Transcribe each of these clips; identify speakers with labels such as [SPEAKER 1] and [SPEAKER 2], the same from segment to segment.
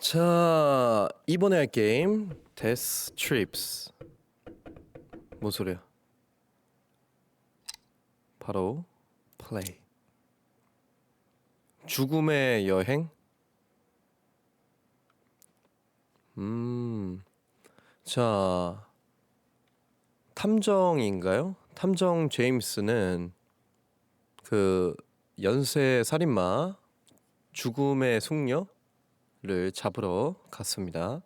[SPEAKER 1] 자 이번에 할 게임 데스 트립스 뭔 소리야? 바로 플레이 죽음의 여행? 음자 탐정인가요? 탐정 제임스는 그 연쇄 살인마 죽음의 숙녀 를 잡으러 갔습니다.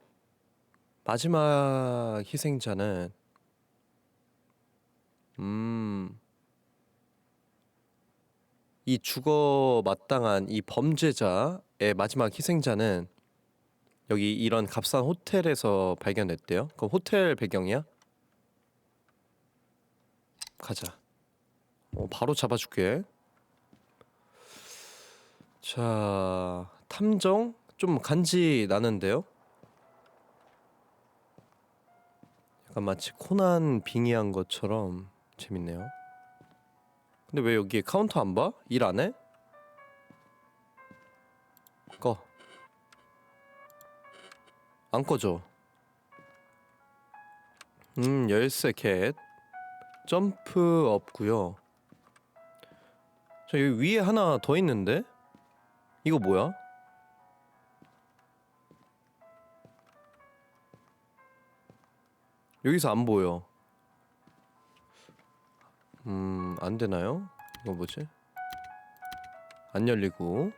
[SPEAKER 1] 마지막 희생자는 음. 이 죽어 마땅한 이 범죄자의 마지막 희생자는 여기 이런 값싼 호텔에서 발견됐대요. 그럼 호텔 배경이야? 가자. 어, 바로 잡아줄게. 자, 탐정 좀 간지 나는데요. 약간 마치 코난 빙의한 것처럼 재밌네요. 근데 왜 여기 카운터 안 봐? 일 안 해? 꺼. 안 꺼져. 음, 열쇠 캣. 점프 없고요. 저 여기 위에 하나 더 있는데? 이거 뭐야? 여기서 안 보여. 음, 안 되나요? 이거 뭐지? 안 열리고.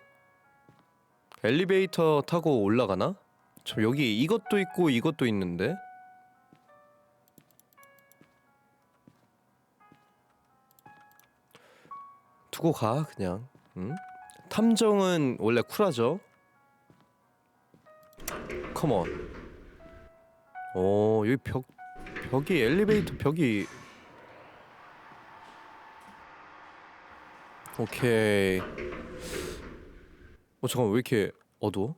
[SPEAKER 1] 엘리베이터 타고 올라가나? 저 여기 이것도 있고 이것도 있는데. 두고 가 그냥. 응? 탐정은 원래 쿨하죠. 컴온. 오 여기 벽 벽이 엘리베이터 벽이 오케이. 어 잠깐 왜 이렇게 어두워?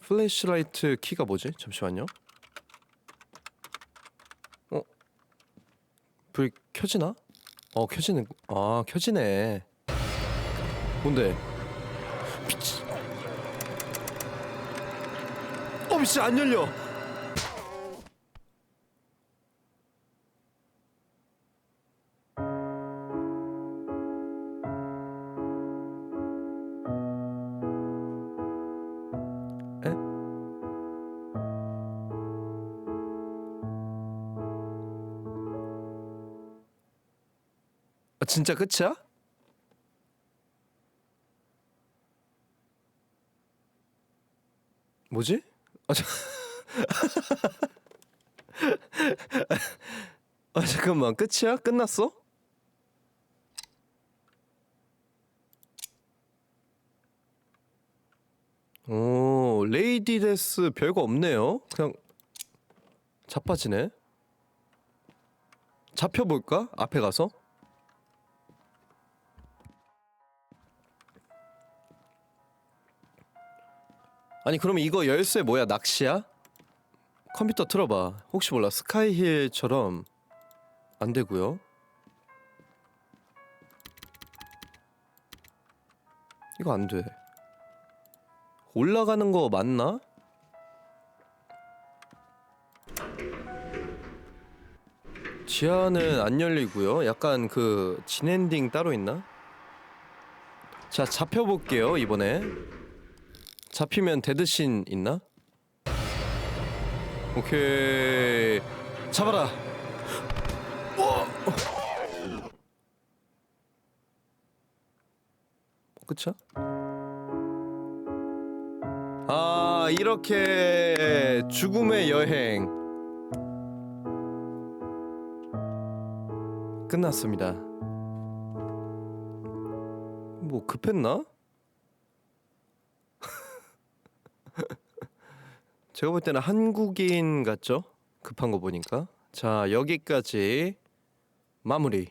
[SPEAKER 1] 플래시라이트 키가 뭐지? 잠시만요. 어? 불 켜지나? 어 켜지는 아 켜지네. 뭔데? 미치. 어 미치 안 열려. 진짜 끝이야? 뭐지? 아, 자... 아 잠깐만 끝이야? 끝났어? 오 레이디 데스 별거 없네요. 그냥 자빠지네. 잡혀볼까? 앞에 가서? 아니 그럼 이거 열쇠 뭐야? 낚시야? 컴퓨터 틀어봐. 혹시 몰라. 스카이힐처럼 안 되고요. 이거 안돼. 올라가는 거 맞나? 지하는 안 열리고요. 약간 그 진엔딩 따로 있나? 자 잡혀볼게요 이번에 잡히면 데드신 있나? 오케이 잡아라. 어! 그쵸? 아 이렇게 죽음의 여행 끝났습니다. 뭐 급했나? 제가 볼 때는 한국인 같죠? 급한 거 보니까. 자, 여기까지 마무리.